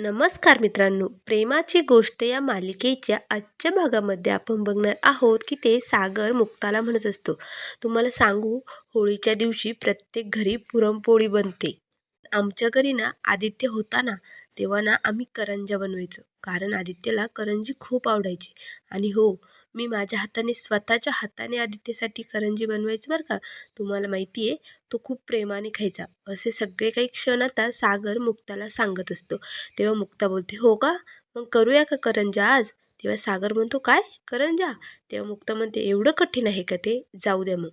नमस्कार मित्रांनो प्रेमाची गोष्ट या मालिकेच्या आजच्या भागामध्ये आपण बघणार आहोत की ते सागर मुक्ताला म्हणत असतो. तुम्हाला सांगू होळीच्या दिवशी प्रत्येक घरी पुरणपोळी बनते. आमच्या घरी ना आदित्य होता ना तेव्हा ना आम्ही करंजा बनवायचो. कारण आदित्यला करंजी खूप आवडायची. आणि हो मी माझ्या हाताने स्वतःच्या हाताने आदित्यसाठी करंजी बनवायचं बरं का? तुम्हाला माहिती आहे तो खूप प्रेमाने खायचा. असे सगळे काही क्षण आता सागर मुक्ताला सांगत असतो. तेव्हा मुक्ता बोलते हो का? मग करूया का करंजा आज? तेव्हा सागर म्हणतो काय? करंजा? तेव्हा मुक्ता म्हणते एवढं कठीण आहे का ते? जाऊ द्या मग.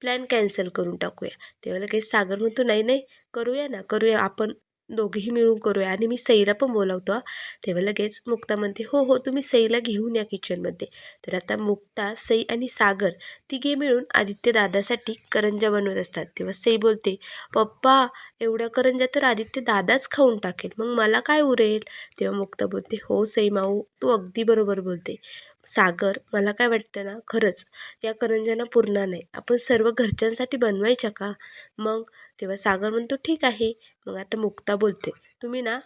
प्लॅन कॅन्सल करून टाकूया. तेव्हा लगेच सागर म्हणतो नाही नाही करूया ना करूया. आपण दोघेही मिळून करूया. आणि मी सईला पण बोलावतो तेव्हा लगेच मुक्ता म्हणते हो हो तुम्ही सईला घेऊन या किचनमध्ये तर आता मुक्ता सई आणि सागर तिघे मिळून आदित्य दादासाठी करंजा बनवत असतात. तेव्हा सई बोलते पप्पा एवढ्या करंजा तर आदित्य दादाच खाऊन टाकेल. मग मला काय उरेल? तेव्हा मुक्ता बोलते हो सई माऊ तू अगदी बरोबर बोलते. सागर मला काय वाटतं ना खरंच या करंज्यांना पुरणार नाही. आपण सर्व घरच्यांसाठी बनवायच्या का? मग तेव्हा सागर म्हणतो ठीक आहे. मग आता मुक्ता बोलते तुम्ही ना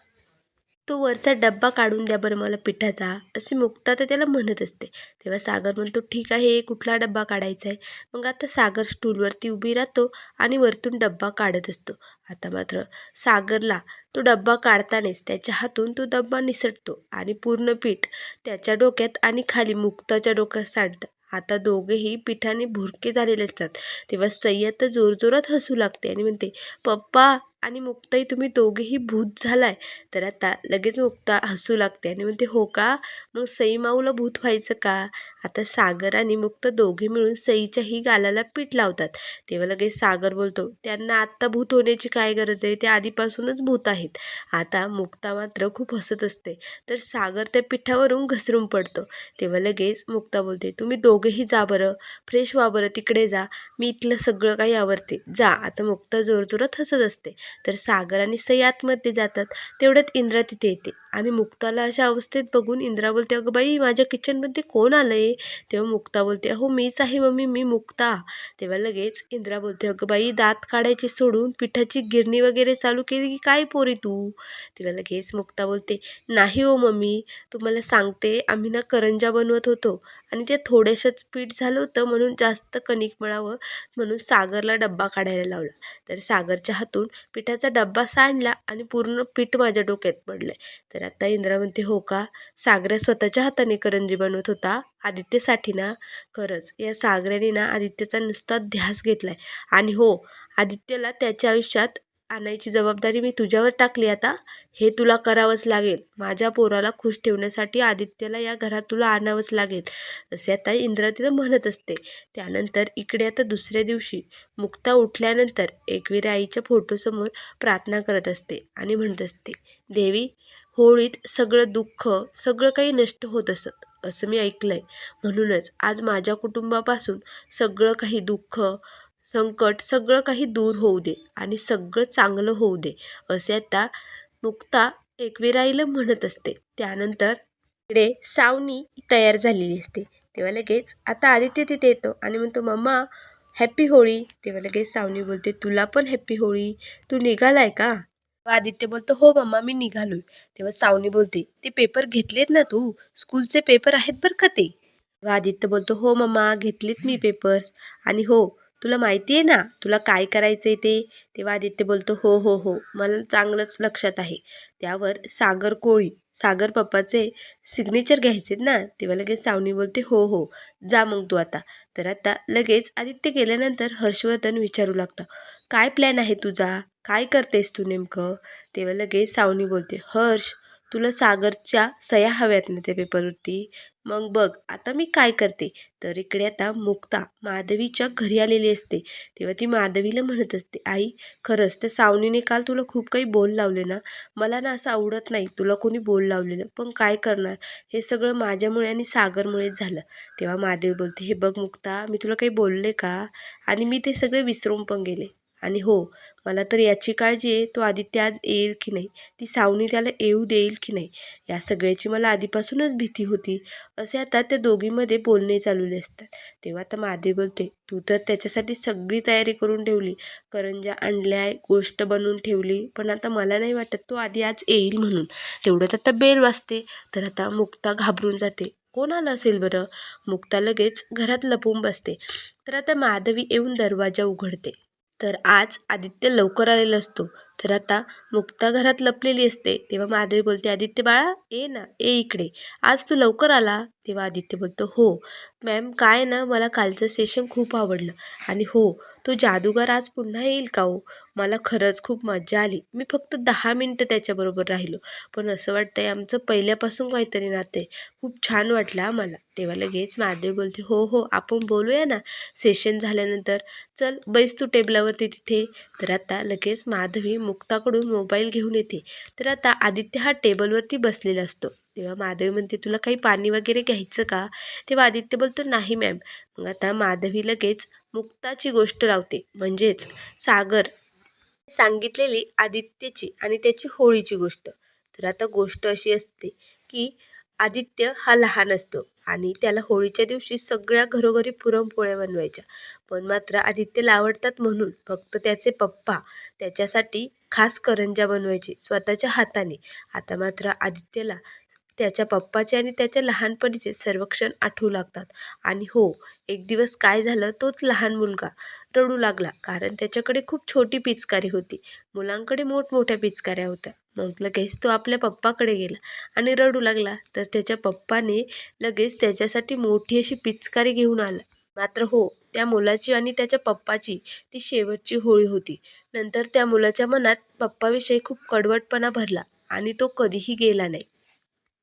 तो वरचा डब्बा काढून द्या बरं मला पिठाचा. असे मुक्ता तर त्याला म्हणत असते. तेव्हा सागर म्हणतो ठीक आहे कुठला डब्बा काढायचा आहे? मग आता सागर स्टूलवरती उभी राहतो आणि वरतून डब्बा काढत असतो. आता मात्र सागरला तो डब्बा काढतानाच त्याच्या हातून तो डब्बा निसटतो आणि पूर्ण पीठ त्याच्या डोक्यात आणि खाली मुक्ताच्या डोक्यात सांडतं. आता दोघेही पिठाने भुरके झालेले असतात. तेव्हा सय्यद तर जोरजोरात हसू लागते आणि म्हणते पप्पा आणि मुक्ताई तुम्ही दोघेही भूत झालाय. तर आता लगेच मुक्ता हसू लागते आणि म्हणते हो का? मग सईमाऊला भूत व्हायचं का? आता सागर आणि मुक्त दोघे मिळून सईच्याही गालाला पीठ लावतात. तेव्हा लगेच सागर बोलतो त्यांना आत्ता भूत होण्याची काय गरज आहे? ते आधीपासूनच भूत आहेत. आता मुक्ता मात्र खूप हसत असते तर सागर त्या पिठावरून घसरून पडतो. तेव्हा लगेच मुक्ता बोलते तुम्ही दोघेही जा बरं. फ्रेश व्हा बरं. तिकडे जा. मी इथलं सगळं काही आवरते. जा. आता मुक्ता जोरजोरात हसत असते. तर सागर आणि सई आतमध्ये जातात. तेवढ्यात इंद्रा तिथे येते. आणि मुक्ताला अशा अवस्थेत बघून इंद्रा बोलते अगं बाई माझ्या किचनमध्ये कोण आलं आहे तेव्हा मुक्ता बोलते अहो मीच आहे मम्मी मी मुक्ता. तेव्हा लगेच इंद्रा बोलते अगं बाई दात काढायचे सोडून पिठाची गिरणी वगैरे चालू केली की काय पोरी तू? तेव्हा लगेच मुक्ता बोलते नाही हो मम्मी तुम्हाला सांगते आम्ही ना करंजा बनवत होतो आणि ते थोड्याशाच पीठ झालं होतं म्हणून जास्त कणिक मळावं म्हणून सागरला डब्बा काढायला लावला. तर सागरच्या हातून पिठाचा डब्बा सांडला आणि पूर्ण पीठ माझ्या डोक्यात पडलं तर आता इंदिरा म्हणते हो का? सागऱ्या स्वतःच्या हाताने करंजी बनवत होता आदित्यसाठी ना? खरंच या सागऱ्याने ना आदित्यचा नुसता ध्यास घेतला आहे आणि हो आदित्यला त्याच्या आयुष्यात आणायची जबाबदारी मी तुझ्यावर टाकली आता. हे तुला करावंच लागेल. माझ्या पोराला खुश ठेवण्यासाठी आदित्यला या घरात तुला आणावंच लागेल असे आता इंद्रा तिला म्हणत असते. त्यानंतर इकडे आता दुसऱ्या दिवशी. मुक्ता उठल्यानंतर एकवीरा आईच्या फोटोसमोर प्रार्थना करत असते आणि म्हणत असते देवी होळीत सगळं दुःख सगळं काही नष्ट होत असत असं मी ऐकलं आहे म्हणूनच आज माझ्या कुटुंबापासून सगळं काही दुःख संकट सगळं काही दूर होऊ दे आणि सगळं चांगलं होऊ दे असे आता मुक्ता एकविराईला म्हणत असते. त्यानंतर इकडे सावनी तयार झालेली असते. तेव्हा लगेच आता आदित्य तिथे येतो आणि म्हणतो मम्मा हॅप्पी होळी. तेव्हा लगेच सावनी बोलते तुला पण हॅप्पी होळी. तू निघालाय का? आदित्य बोलतो हो मम्मा मी निघालोय. तेव्हा सावनी बोलते ते पेपर घेतलेत ना तू? स्कूलचे पेपर आहेत बरं का ते? आदित्य बोलतो हो मम्मा घेतलेत मी पेपर्स आणि हो तुला माहिती आहे ना तुला काय करायचं आहे ते? तेव्हा आदित्य बोलतो हो हो हो मला चांगलंच लक्षात आहे. त्यावर सागर कोळी सागर पप्पाचे सिग्नेचर घ्यायचे ना तेव्हा लगेच सावनी बोलते हो हो जा मग तू आता. तर आता लगेच आदित्य गेल्यानंतर हर्षवर्धन विचारू लागतं काय प्लॅन आहे तुझा? काय करतेस तू नेमकं? तेव्हा लगेच सावनी बोलते हर्ष तुला सागरच्या सह्या हव्यात ना त्या पेपरवरती? मग बघ आता मी काय करते? तर इकडे आता मुक्ता माधवीच्या घरी आलेली असते. तेव्हा ती माधवीला म्हणत असते आई खरंच त्या सावनीने काल तुला खूप काही बोल लावले ना? मला ना असं आवडत नाही तुला कोणी बोल लावलेलं. पण काय करणार? हे सगळं माझ्यामुळे आणि सागरमुळेच झालं. तेव्हा माधवी बोलते हे बघ मुक्ता मी तुला काही बोलले का? आणि मी ते सगळे विसरून पण गेले. आणि हो मला तर याची काळजी आहे तो आदित्य आज येईल की नाही? ती सावनी त्याला येऊ देईल की नाही? या सगळ्याची मला आधीपासूनच भीती होती. असे आता त्या दोघीमध्ये बोलणे चालवले असतात. तेव्हा आता माधवी बोलते तू तर त्याच्यासाठी सगळी तयारी करून ठेवली. करंजा आणल्या गोष्ट बनवून ठेवली. पण आता मला नाही वाटत तो आधी आज येईल म्हणून. तेवढ्यात आता बेल वाजते. तर आता मुक्ता घाबरून जाते. कोण आलं असेल बरं? मुक्ता लगेच घरात लपून बसते. तर आता माधवी येऊन दरवाजा उघडते. तर आज आदित्य लवकर आलेला असतो. तर आता मुक्ता घरात लपलेली असते. तेव्हा माधवी बोलते आदित्य बाळा ये ना ये इकडे. आज तू लवकर आला? तेव्हा आदित्य बोलतो हो. मॅम काय ना मला कालचं सेशन खूप आवडलं. आणि हो तो जादूगार आज पुन्हा येईल का हो? मला खरंच खूप मजा आली. मी फक्त दहा मिनटं त्याच्याबरोबर राहिलो. पण असं वाटतंय आमचं पहिल्यापासून काहीतरी नाते. खूप छान वाटलं हा मला. तेव्हा लगेच माधवी बोलते हो हो आपण बोलूया ना. सेशन झाल्यानंतर. चल बैस तू टेबलावरती तिथे. तर आता लगेच माधवी मुक्ताकडून मोबाईल घेऊन येते. तर आता आदित्य हा टेबलवरती बसलेला असतो. तेव्हा माधवी म्हणते तुला काही पाणी वगैरे घ्यायचं का? तेव्हा आदित्य बोलतो नाही मॅम मग आता माधवी लगेच मुक्ताची गोष्ट लावते. म्हणजेच सागर सांगितलेली आदित्यची आणि त्याची होळीची गोष्ट. तर आता गोष्ट अशी असते की आदित्य हा लहान असतो आणि त्याला होळीच्या दिवशी सगळ्या घरोघरी पुरणपोळ्या बनवायच्या. पण मात्र आदित्यला आवडतात म्हणून फक्त त्याचे पप्पा त्याच्यासाठी खास करंजा बनवायचे स्वतःच्या हाताने. आता मात्र आदित्यला त्याच्या पप्पाचे आणि त्याच्या लहानपणीचे सर्व क्षण आठवू लागतात. आणि हो एक दिवस काय झालं तोच लहान मुलगा रडू लागला कारण त्याच्याकडे खूप छोटी पिचकारी होती. मुलांकडे मोठमोठ्या पिचकाऱ्या होत्या. मग लगेच तो आपल्या पप्पाकडे गेला आणि रडू लागला. तर त्याच्या पप्पाने लगेच त्याच्यासाठी मोठी अशी पिचकारी घेऊन आला. मात्र हो त्या मुलाची आणि त्याच्या पप्पाची ती शेवटची होळी होती. नंतर त्या मुलाच्या मनात पप्पाविषयी खूप कडवटपणा भरला आणि तो कधीही गेला नाही.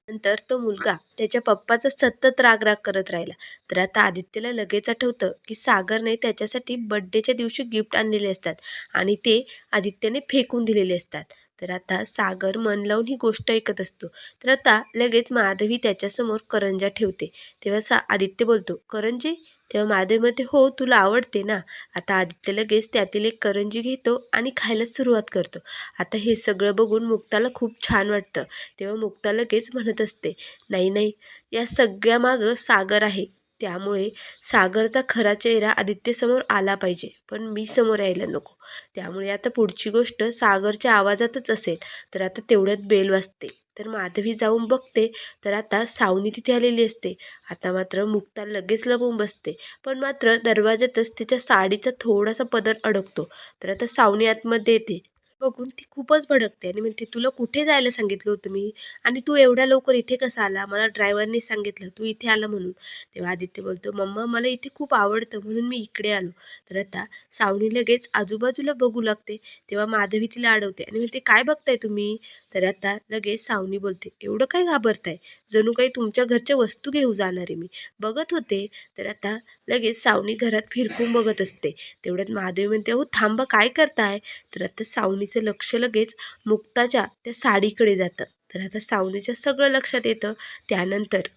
नंतर तो मुलगा त्याच्या पप्पाचा सतत राग राग करत राहिला. तर आता आदित्यला लगेच आठवतं की सागरने त्याच्यासाठी बड्डेच्या दिवशी गिफ्ट आणलेले असतात आणि ते आदित्यने फेकून दिलेले असतात. तर आता सागर मन लावून ही गोष्ट ऐकत असतो. तर आता लगेच माधवी त्याच्यासमोर करंजा ठेवते. तेव्हा सा आदित्य बोलतो करंजी तेव्हा माधवी म्हणते हो तुला आवडते ना. आता आदित्य लगेच त्यातील एक करंजी घेतो आणि खायला सुरुवात करतो. आता हे सगळं बघून मुक्ताला खूप छान वाटतं. तेव्हा मुक्ता लगेच म्हणत असते नाही नाही या सगळ्यामागं सागर आहे. त्यामुळे सागरचा खरा चेहरा आदित्यसमोर आला पाहिजे. पण मी समोर यायला नको. त्यामुळे आता पुढची गोष्ट सागरच्या आवाजातच असेल. तर आता तेवढ्यात बेल वाजते. तर माधवी जाऊन बघते. तर आता सावनी तिथे आलेली असते. आता मात्र मुक्ता लगेच लपून बसते. पण मात्र दरवाज्यातच तिच्या साडीचा थोडासा पदर अडकतो. तर आता सावनी आतमध्ये येते. बघून ती खूपच भडकते आणि म्हणते तुला कुठे जायला सांगितलं होतं मी? आणि तू एवढ्या लवकर इथे कसा आला? मला ड्रायव्हरने सांगितलं तू इथे आला म्हणून. तेव्हा आदित्य बोलतो मम्मा मला इथे खूप आवडतं म्हणून मी इकडे आलो. तर आता सावनी लगेच आजूबाजूला बघू लागते. तेव्हा माधवी तिला अडवते आणि म्हणते काय बघताय तुम्ही? तर आता लगेच सावनी बोलते एवढं काय घाबरताय? जणू काही तुमच्या घरच्या वस्तू घेऊ जाणार आहे मी. बघत होते. तर आता लगेच सावनी घरात फिरकून बघत असते. तेवढ्यात महादेवी म्हणते हो थांबा काय करताय? तर आता सावनीचं लक्ष लगेच मुक्ताच्या त्या साडीकडे जातं. तर आता सावनीच्या सगळं लक्षात येतं त्यानंतर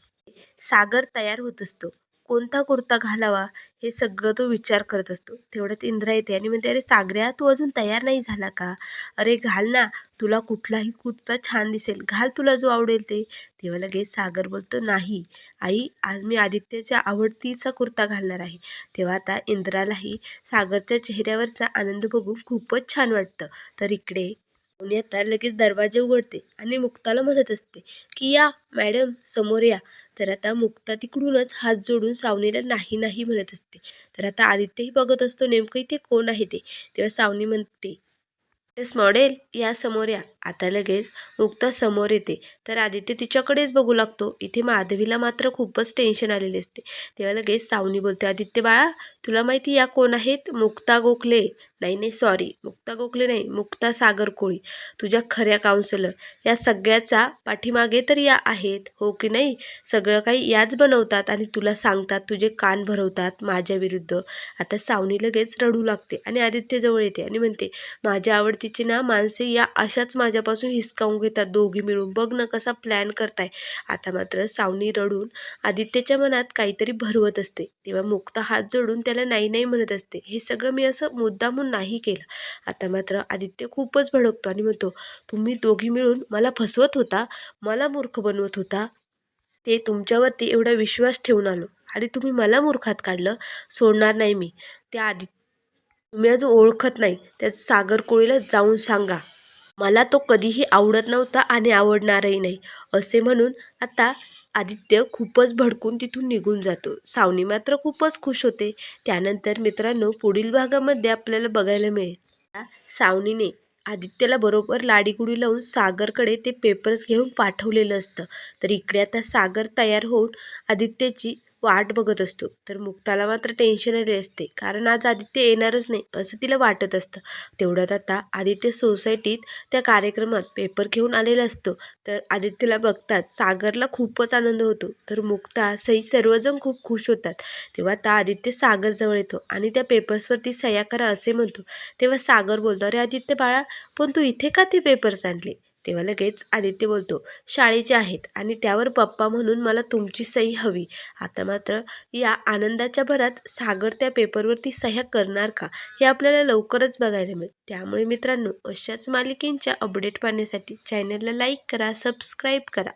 सागर तयार होत असतो. कोणता कुर्ता घालावा हे सगळं तो विचार करत असतो. तेवढ्यात इंद्रा येते आणि म्हणते अरे सागऱ्या तू अजून तयार नाही झाला का? अरे घाल ना तुला कुठलाही कुर्ता छान दिसेल. घाल तुला जो आवडेल ते. तेव्हा लगेच सागर बोलतो नाही आई आज मी आदित्यच्या आवडतीचा कुर्ता घालणार आहे. तेव्हा आता इंद्रालाही सागरच्या चेहऱ्यावरचा आनंद बघून खूपच छान वाटतं. तर इकडे आणि आता लगेच दरवाजे उघडते आणि मुक्ताला म्हणत असते की या मॅडम समोर या. तर आता मुक्ता तिकडूनच हात जोडून सावनीला नाही नाही म्हणत असते. तर आता आदित्यही बघत असतो नेमकं इथे कोण आहे ते. तेव्हा सावनी म्हणते येस मॉडेल या समोर या. आता लगेच मुक्ता समोर येते. तर आदित्य तिच्याकडेच बघू लागतो. इथे माधवीला मात्र खूपच टेन्शन आलेले असते. तेव्हा लगेच सावनी बोलते आदित्य बाळा तुला माहिती या कोण आहेत? मुक्ता गोखले. नाही नाही सॉरी मुक्ता गोखले नाही मुक्ता सागर कोळी तुझ्या खऱ्या काउन्सिलर या सगळ्याचा पाठीमागे तर या आहेत हो की नाही? सगळं काही याच बनवतात आणि तुला सांगतात तुझे कान भरवतात माझ्या विरुद्ध. आता सावनी लगेच रडू लागते आणि आदित्यजवळ येते आणि म्हणते माझ्या आवडतीची ना माणसे या अशाच माझ्यापासून हिसकावून घेतात. दोघी मिळून बघ ना कसा प्लॅन करताय. आता मात्र सावनी रडून आदित्यच्या मनात काहीतरी भरवत असते. तेव्हा मुक्ता हात जोडून त्याला नाही नाही म्हणत असते. हे सगळं मी असं मुद्दामून फोन नाही केला. आता मात्र आदित्य खूपच भडकतो आणि म्हणतो तुम्ही दोघी मिळून मला फसवत होता मला मूर्ख बनवत होता. ते तुमच्यावरती एवढा विश्वास ठेवून आलो आणि तुम्ही मला मूर्खात काढलं. सोडणार नाही मी. त्या आदित्य तुम्ही अजून ओळखत नाही. त्या सागर कोळीला जाऊन सांगा. मला तो कधीही आवडत नव्हता आणि आवडणारही नाही असे म्हणून आता आदित्य खूपच भडकून तिथून निघून जातो. सावनी मात्र खूपच खुश होते. त्यानंतर मित्रांनो पुढील भागामध्ये आपल्याला बघायला मिळेल. सावनीने आदित्यला बरोबर लाडीगुडी लावून सागरकडे ते पेपर्स घेऊन पाठवलेलं असतं. तर इकडे आता सागर तयार होऊन आदित्यची वाट बघत असतो. तर मुक्ताला मात्र टेन्शन आले असते. कारण आज आदित्य येणारच नाही असं तिला वाटत असतं. तेवढ्यात आता आदित्य सोसायटीत त्या कार्यक्रमात पेपर घेऊन आलेला असतो. तर आदित्यला बघताच सागरला खूपच आनंद होतो. तर मुक्ता सई सर्वजण खूप खुश होतात. तेव्हा आता आदित्य सागरजवळ येतो आणि त्या पेपर्सवरती सह्या करा असे म्हणतो. तेव्हा सागर बोलतो अरे आदित्य बाळा पण तू इथे का ते पेपर्स आणले? तेव्हा लगेच आदित्य बोलतो शाळेचे आहेत आणि त्यावर पप्पा म्हणून मला तुमची सही हवी. आता मात्र या आनंदाच्या भरात सागर त्या पेपरवरती सह्या करणार का हे आपल्याला लवकरच बघायला मिळेल. त्यामुळे मित्रांनो अशाच मालिकेंच्या अपडेट पाहण्यासाठी चॅनलला लाईक करा सबस्क्राईब करा.